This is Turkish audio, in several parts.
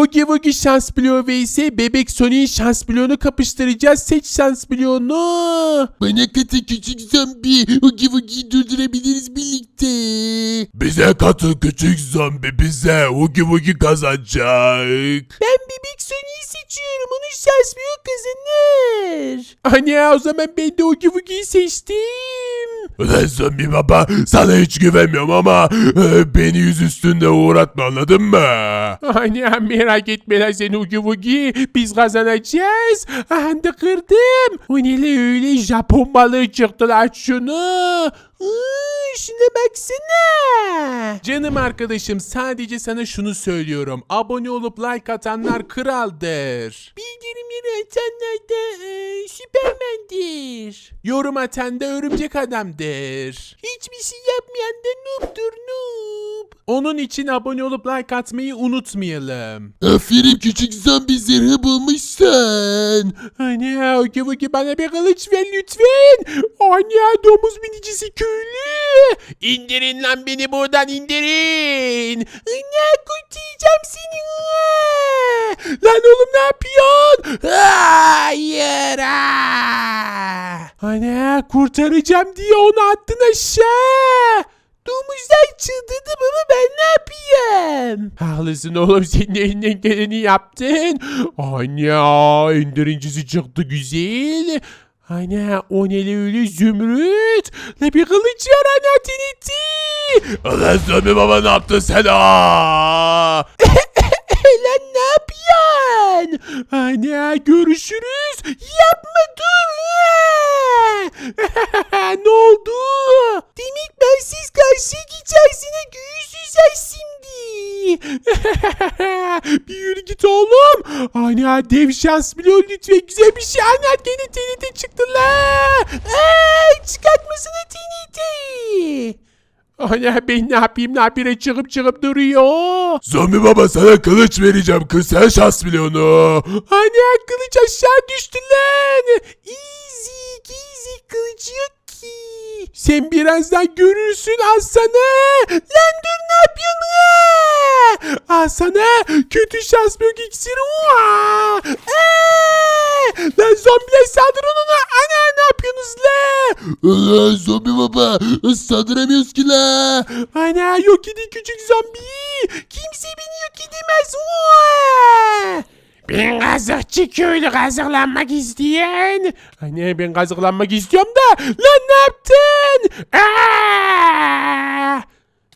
Hugi Wugi şans bloğu ve ise Bebek Sonic'in şans bloğunu kapıştıracağız. Seç şans bloğunu. Bana katı küçük zombi. Hugi Wugi'yi durdurabiliriz birlikte. Bize katı küçük zombi bize. Hugi Wugi kazanacak. Ben Bebek Sonic'i seçiyorum. Onun şans bloğu kazanır. Anne o zaman ben de Hugi Wugi'yi seçtim. Ulan zombi baba sana hiç güvenmiyorum ama e, beni yüz üstünde uğratma anladın mı? Anne merak etme lan sen Hugi Wugi. Biz kazanacağız. Aha da kırdım. O ne la öyle Japon balığı çıktı lan şunu. Iı, şuna baksana. Canım arkadaşım sadece sana şunu söylüyorum. Abone olup like atanlar kraldır. Bildirimleri atanlar da e, süpermendir. Yorum atan da örümcek adamdır. Hiçbir şey yapmayan da noob'dur noob. Onun için abone olup like atmayı unutmayalım. Aferin küçük zombi zırhı bulmuşsun. Anne oki oki bana bir kılıç ver lütfen. Anne domuz binicisi köylü. İndirin lan beni buradan indirin. Anne kurtaracağım seni. Lan oğlum ne yapıyorsun? Hayır. Anne kurtaracağım diye onu attın aşağı. Domuzlar çıldırdı baba ben ne yapayım? Haklısın oğlum senin elinden geleni yaptın. Anne indirincisi çıktı güzel. Anne o neli öyle zümrüt. Ne bir kılıç var anne tiniti. Ulan zombi baba ne yaptın sen? Aa! Lan ne yapıyorsun? Anne görüşürüz. Yapma dur. ne oldu? Demek ben siz karşıya geçersine göğüsüzler şimdi. bir yürü git oğlum. Anne dev şans biliyor lütfen güzel bir şey. Anne TNT TNT çıktı la. Ay çıkartmasana TNT. Anne ben ne yapayım ne yapayım çıkıp çıkıp duruyor. Zombi baba sana kılıç vereceğim kız sen şans biliyorsun. Anne kılıç aşağı düştü lan. Easy easy kılıç yok ki. Sen birazdan görürsün al sana. Lan dur ne yapıyorsun lan? Al sana kötü şans büyük iksiri. Vaa! Ee! Lan zombiler saldırın ona. Ana ne yapıyorsunuz la? Ulan zombi baba ıslandıramıyoruz ki la. Ana yok edin küçük zombi. Kimse beni yok edemez. Vaa! Ben kazıkçı köylü kazıklanmak isteyen. Anne ben kazıklanmak istiyorum da. Lan ne yaptın? Aa!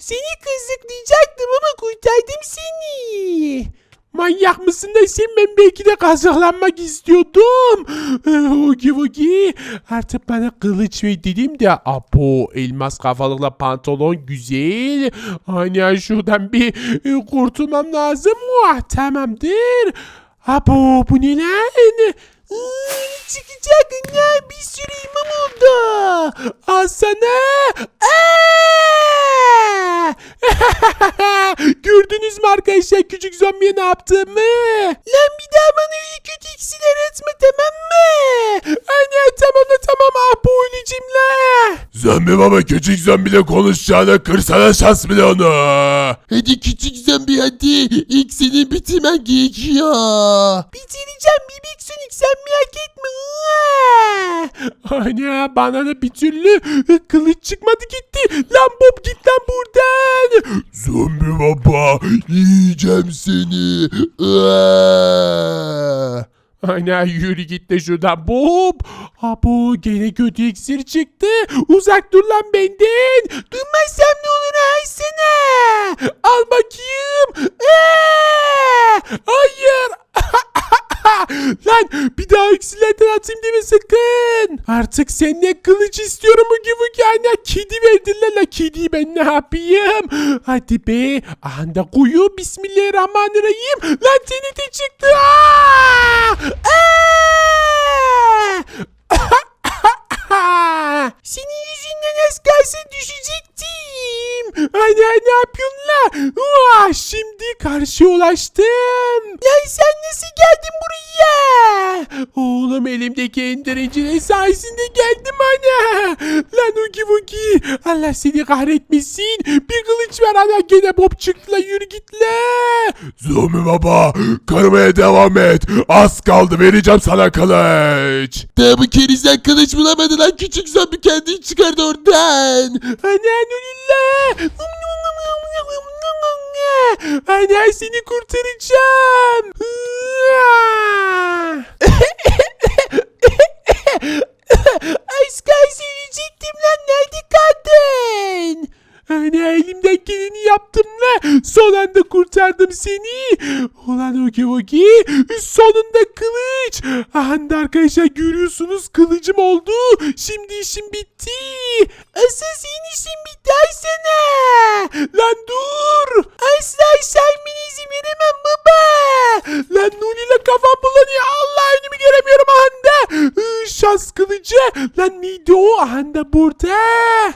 Seni kazıklayacaktım ama kurtardım seni. Manyak mısın da sen ben belki de kazıklanmak istiyordum. Ogi ogi. Artık bana kılıç ver dedim de apo elmas kafalıkla pantolon güzel. Hani şuradan bir e, kurtulmam lazım. Muah tamamdır. Apo bu ne lan? Çıkacak ne bir sürü imam oldu. Al sana. Gördünüz mü arkadaşlar küçük zombiye ne yaptığımı? Lan bir daha bana öyle kötü iksirler etme tamam mı? Anne tamam da tamam ah bu öleceğim la. Zombi baba küçük zombiyle konuşacağına kırsana şans biliyorsun. Hadi küçük zombi hadi ilk senin bitirmen gerekiyor. Bitireceğim bebek Sonic sen merak etme. Anne bana da bir türlü kılıç çıkmadı gitti. Lan Bob git lan buradan. Zombi baba yiyeceğim seni. Aa! Ana yürü git de şuradan Bob. Abo gene kötü iksir çıktı. Uzak dur lan benden. Durmazsam ne olur ay sana. Al bakayım. Ee, hayır. Lan bir daha iksirlerden atayım deme sakın. Artık senden kılıç istiyorum bu gibi ki anne. Kedi verdiler la kediyi ben ne yapayım? Hadi be. Anda kuyu bismillahirrahmanirrahim. Lan TNT çıktı. Aa! Aa! Senin yüzünden az kalsın düşecektim. Anne ne yapıyorsun la? Uaa, şimdi karşıya ulaştım. Lan sen nasıl geldin buraya? Oğlum elimdeki endirincinin sayesinde geldim ana. Lan Ugi Bugi. Allah seni kahretmesin. Bir kılıç ver ana gene bob çıktı la yürü git la. Zombi baba kırmaya devam et. Az kaldı vereceğim sana kılıç. Tabi kerizden kılıç bulamadı lan küçük zombi kendini çıkardı oradan. Ana Nurilla. Ana seni kurtaracağım. Az kalsın yiyecektim lan nerede kaldın? Ana elimden geleni yaptım la. Son anda kurtardım seni. Ulan Ogi Ogi sonunda kılıç. Anda arkadaşlar görüyorsunuz kılıcım oldu. Şimdi işim bitti. Asıl senin işin bitti Aysana. Lan dur. Asla sen izin veremem baba. Lan Nuri'yle kafam bulanıyor. Allah. Iı, Kılıcı. Lan neydi o? Anda burada.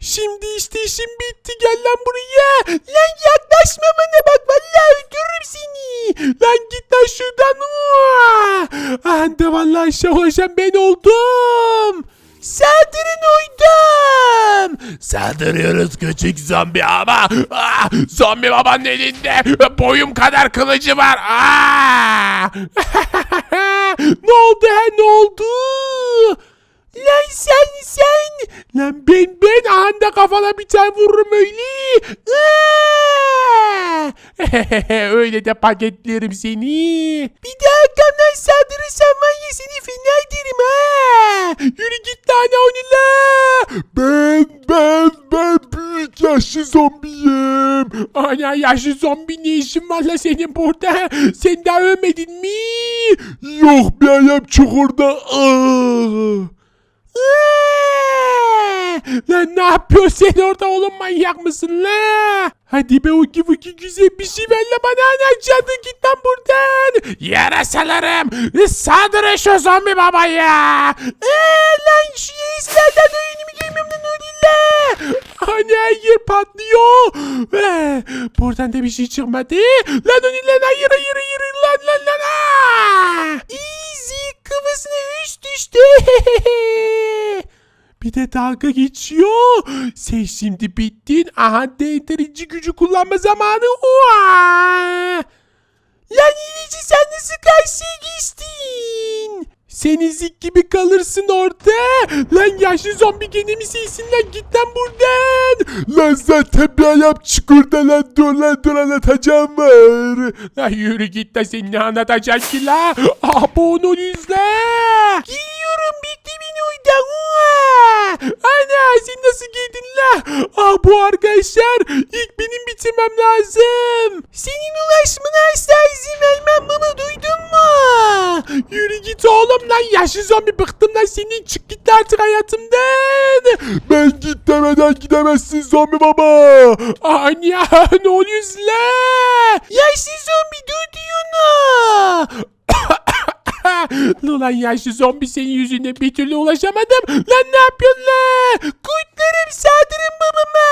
Şimdi işte işim bitti. Gel lan buraya. Lan yaklaşma bana bak. Vallahi öldürürüm seni. Lan git lan şuradan. Anda vallahi aşağı ulaşan ben oldum. Saldırın uydum. Saldırıyoruz küçük zombi ama ah, zombi babanın elinde boyum kadar kılıcı var. Ah! ne oldu ha ne oldu? Lan sen sen. Lan ben ben anda kafana bir tane vururum öyle. Aa! öyle de paketlerim seni. Bir daha arkamdan saldırırsan var ya seni fena ederim ha. Yürü git lan onunla. Ben ben ben büyük yaşlı zombiyim. Ana yaşlı zombi ne işin var la senin burada? Sen daha ölmedin mi? Yok bir ayağım çukurda. Ah! Lan ne yapıyorsun sen orada oğlum manyak mısın la? Hadi be uki uki güzel bir şey ver la bana ana canlı git lan buradan. Yarasalarım saldırın şu zombi babaya. Eee lan şu yeğizlerden oyunumu giymem lan öyle. Her yer patlıyor. Eee, buradan da bir şey çıkmadı. Lan öyle lan hayır hayır hayır lan lan lan. Aa! Easy kafasına üç düştü. De dalga geçiyor. Sen şimdi bittin. Aha değdirici gücü kullanma zamanı. Oha! Lan iyicici sen nasıl karşıya geçtin? Sen ezik gibi kalırsın orada. Lan yaşlı zombi gene mi sensin lan git lan buradan. Lan zaten bir ayağım çukurda lan dur lan dur anlatacağım var. La yürü git de sen ne anlatacaksın ki la? Ah bu onu izle. Geliyorum bekle beni orada. Ana sen nasıl giydin la? Ah bu arkadaşlar ilk benim bitirmem lazım. Senin ulaşmana asla izin vermem baba duydun mu? Yürü git oğlum lan yaşlı zombi bıktım lan senin çık git artık hayatımdan. Ben git demeden gidemezsin zombi baba. Anya ne oluyorsun la? Yaşlı zombi dur diyor Ulan yaşlı zombi senin yüzünden bir türlü ulaşamadım. Lan ne yapıyorsun la? Kurtlarım saldırın babama.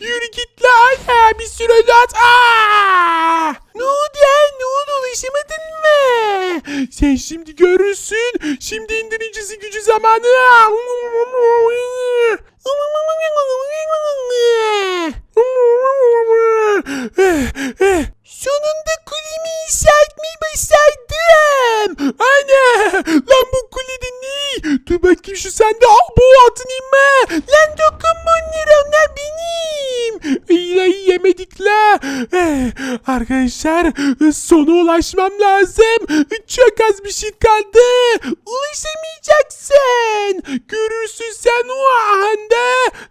Yürü git la ana bir sürü at. Aa! Ne oldu ya? Ne oldu ulaşamadın mı? Sen şimdi görürsün. Şimdi indiricisi gücü zamanı. Sonunda kulemi inşa etmeyi başardım. Anne lan bu kulede ne? Dur bakayım şu sende. Ah bu atın inme. Lan dokunma onlara onlar benim. İyi yemedik Eh, Arkadaşlar sona ulaşmam lazım. Çok az bir şey kaldı. Ulaşamayacaksın. Görürsün sen o anda.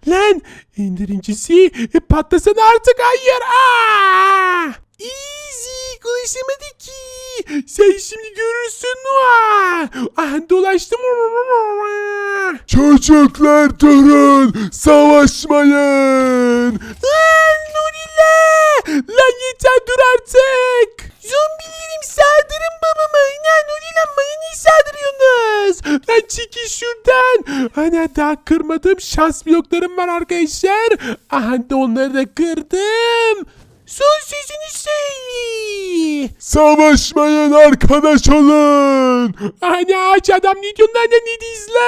Lan indirincisi patlasana artık hayır. Aa! Easy konuşamadı ki. Sen şimdi görürsün. Ah dolaştım. Çocuklar durun savaşmayın. Lan Nurilla! Lan yeter dur artık. Zombilerim saldırın babama. Lan Nurilla bana niye saldırıyorsunuz? Lan çekil şuradan. Ana daha kırmadım. Şans bloklarım var arkadaşlar. Aha onları da kırdım. Son sözünü söyle. Savaşmayın arkadaş olun. Ana aç adam ne lan ne dizle?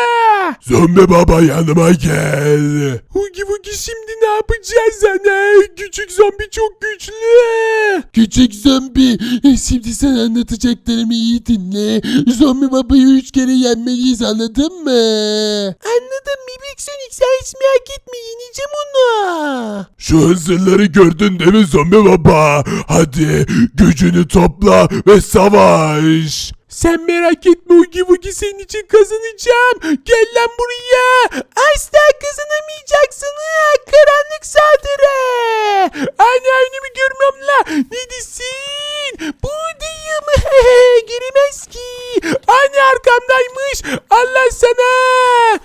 Zombi baba yanıma gel. Hugi Hugi şimdi ne yapacağız ana? Küçük zombi çok güçlü. Küçük zombi şimdi sana anlatacaklarımı iyi dinle. Zombi babayı üç kere yenmeliyiz anladın mı? Anladım Bebek Sonic sen hiç merak etme yeneceğim onu. Şu hızırları gördün değil mi zombi baba? Hadi gücünü topla ve savaş. Sen merak etme Hugi Hugi senin için kazanacağım. Gel lan buraya. Asla kazanamayacaksın. Karanlık saldırı. Anne önümü görmüyorum la. Neredesin? Buradayım. Giremez ki. Anne arkamdaymış. Allah sana.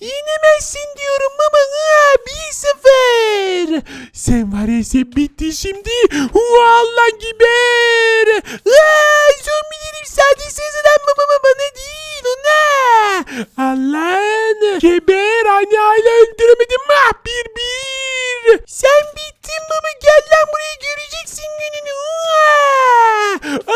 Yenemezsin diyorum baba. Ha, bir sefer. Sen var ya sen bitti şimdi. Hu Allah giber. Aa, zombilerim sadece sizden baba bana değil ona. Allah'ın geber anne hala öldüremedim mi? Ah, Bir bir. Sen bittin baba gel lan buraya göreceksin gününü.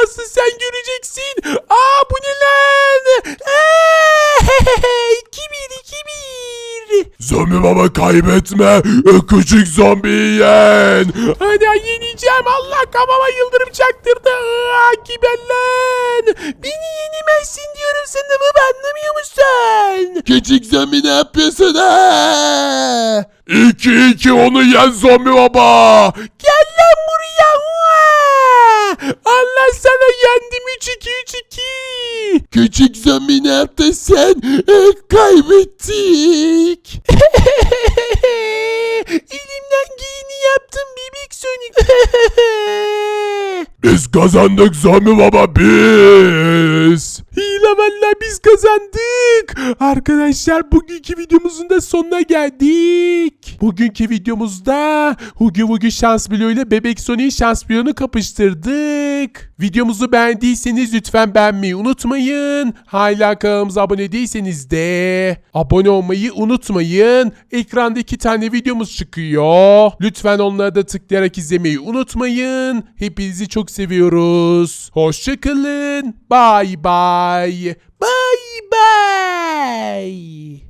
Asıl sen göreceksin. Aa bu ne lan? Aa, iki bir iki bir. Zombi baba kaybetme. Küçük zombiyi yen. Hadi yeneceğim Allah kafama yıldırım çaktırdı. Aa, Kiber lan. Beni yenemezsin diyorum sana baba anlamıyor musun? Küçük zombi ne yapıyorsun ha? İki iki onu yen zombi baba. Gel lan buraya. Allah sana yendim 3-2-3-2. Küçük zombi ne yaptın sen? Eh, kaybettik. Kazandık zombi baba biz. Hile biz kazandık. Arkadaşlar bugünkü videomuzun da sonuna geldik. Bugünkü videomuzda Hugi Hugi şans bloğu ile Bebek Sonic'in şans bloğunu kapıştırdık. Videomuzu beğendiyseniz lütfen beğenmeyi unutmayın. Hala kanalımıza abone değilseniz de abone olmayı unutmayın. Ekranda iki tane videomuz çıkıyor. Lütfen onlara da tıklayarak izlemeyi unutmayın. Hepinizi çok seviyoruz. Hoşçakalın. Bye bye. Bye, bye!